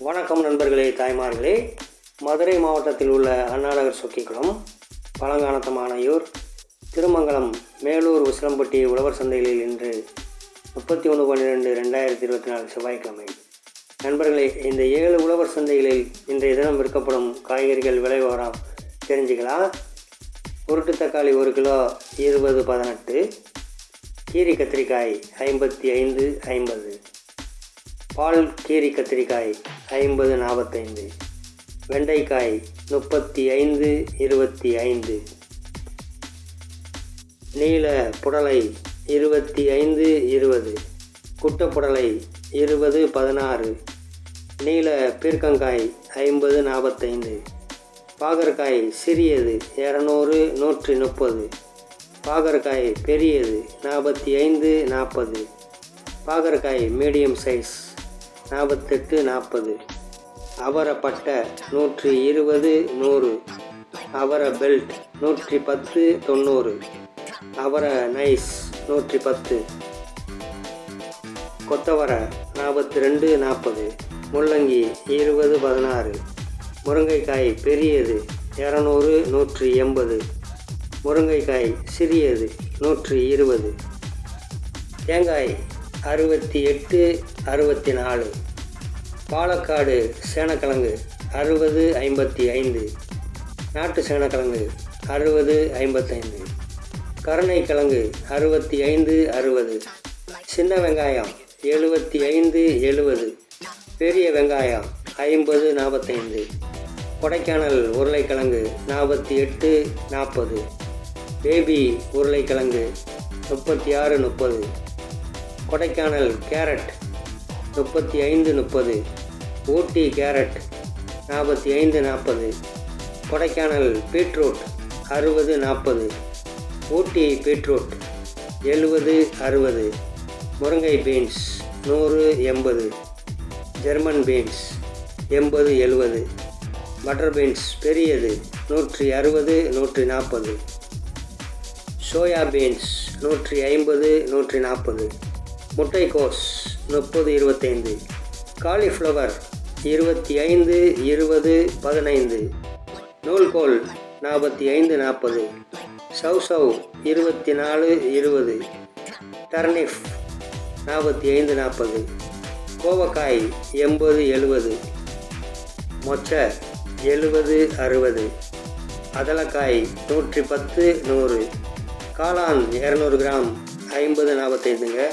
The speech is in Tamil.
வணக்கம் நண்பர்களே தாய்மார்களே. மதுரை மாவட்டத்தில் உள்ள அண்ணாநகர் சொக்கிக்குளம் பழங்கானத்தமானையூர் திருமங்கலம் மேலூர் உசிலம்பட்டி உழவர் சந்தைகளில் இன்று முப்பத்தி ஒன்று பன்னிரெண்டு ரெண்டாயிரத்தி இருபத்தி நாலு செவ்வாய்க்கிழமை. நண்பர்களே இந்த ஏழு உழவர் சந்தைகளில் இன்றைய தினம் விற்கப்படும் காய்கறிகள் விலை விவரம் தெரிஞ்சுக்கலாம் உருட்டு தக்காளி ஒரு கிலோ இருபது பதினெட்டு கீரி கத்திரிக்காய் ஐம்பத்தி ஐந்து ஐம்பது பால் கீரி கத்திரிக்காய் ஐம்பது நாற்பத்தைந்து வெண்டைக்காய் முப்பத்தி ஐந்து இருபத்தி ஐந்து நீல புடலை இருபத்தி ஐந்து இருபது குட்டப்புடலை இருபது பதினாறு. நீல பீர்க்கங்காய் ஐம்பது நாற்பத்தைந்து பாகற்காய் சிறியது இரநூறு நூற்றி முப்பது. பாகற்காய் பெரியது நாற்பத்தி ஐந்து நாற்பது பாகற்காய் மீடியம் சைஸ் நாற்பத்தெட்டு நாற்பது அவரப்பட்ட நூற்றி இருபது நூறு. அவரை பெல்ட் நூற்றி பத்து தொண்ணூறு. அவர நைஸ் நூற்றி பத்து. கொத்தவரை நாற்பத்தி ரெண்டு நாற்பது முள்ளங்கி இருபது பதினாறு. முருங்கைக்காய் பெரியது இரநூறு நூற்றி எண்பது. முருங்கைக்காய் சிறியது நூற்றி இருபது. தேங்காய் அறுபத்தி எட்டு அறுபத்தி நாலு. பாலக்காடு சேனக்கிழங்கு அறுபது ஐம்பத்தி ஐந்து. நாட்டு சேனக்கிழங்கு அறுபது ஐம்பத்தைந்து கருணைக்கிழங்கு அறுபத்தி ஐந்து அறுபது. சின்ன வெங்காயம் எழுபத்தி ஐந்து எழுபது. பெரிய வெங்காயம் ஐம்பது நாற்பத்தைந்து கொடைக்கானல் உருளைக்கிழங்கு நாற்பத்தி எட்டு நாற்பது. பேபி உருளைக்கிழங்கு முப்பத்தி ஆறு முப்பது. கொடைக்கானல் கேரட் முப்பத்தி ஐந்து முப்பது ஊட்டி கேரட் நாற்பத்தி ஐந்து நாற்பது கொடைக்கானல் பீட்ரூட் அறுபது நாற்பது ஊட்டி பீட்ரூட் எழுபது அறுபது முருங்கை பீன்ஸ் நூறு எண்பது ஜெர்மன் பீன்ஸ் எண்பது எழுபது பட்டர் பீன்ஸ் பெரியது நூற்றி அறுபது நூற்றி நாற்பது சோயா பீன்ஸ் நூற்றி ஐம்பது நூற்றி நாற்பது. முட்டைக்கோஸ் முப்பது இருபத்தைந்து. காலிஃப்ளவர் இருபத்தி ஐந்து இருபது பதினைந்து. நூல்கோல் நாற்பத்தி ஐந்து நாற்பது. சவ் சவ் இருபத்தி நாலு இருபது. டர்னிஃப் நாற்பத்தி ஐந்து நாற்பது. கோவக்காய் எண்பது எழுபது. மொச்ச எழுபது அறுபது. அதலக்காய் நூற்றி பத்து நூறு. காளான் இரநூறு கிராம் ஐம்பது நாற்பத்தைந்துங்க.